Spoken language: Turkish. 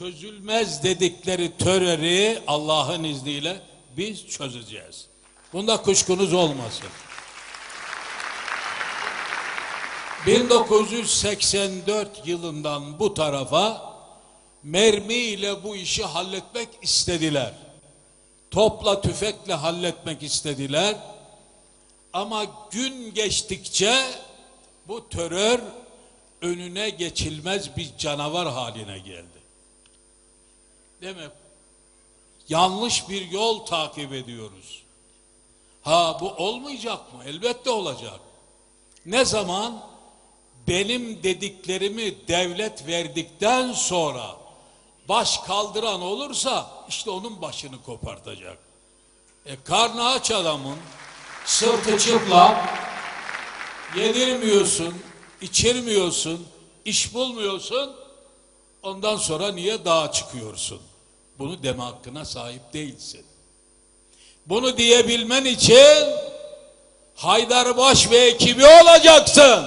çözülmez dedikleri terörü Allah'ın izniyle biz çözeceğiz. Bunda kuşkunuz olmasın. 1984 yılından bu tarafa mermiyle bu işi halletmek istediler. Topla tüfekle halletmek istediler. Ama gün geçtikçe bu terör önüne geçilmez bir canavar haline geldi. Mi? Yanlış bir yol takip ediyoruz. Ha bu olmayacak mı? Elbette olacak. Ne zaman? Benim dediklerimi devlet verdikten sonra baş kaldıran olursa işte onun başını kopartacak. E karnı aç adamın sırtı çıplak yedirmiyorsun, içirmiyorsun, iş bulmuyorsun. Ondan sonra niye dağa çıkıyorsun? Bunu deme hakkına sahip değilsin. Bunu diyebilmen için Haydarbaş ve ekibi olacaksın.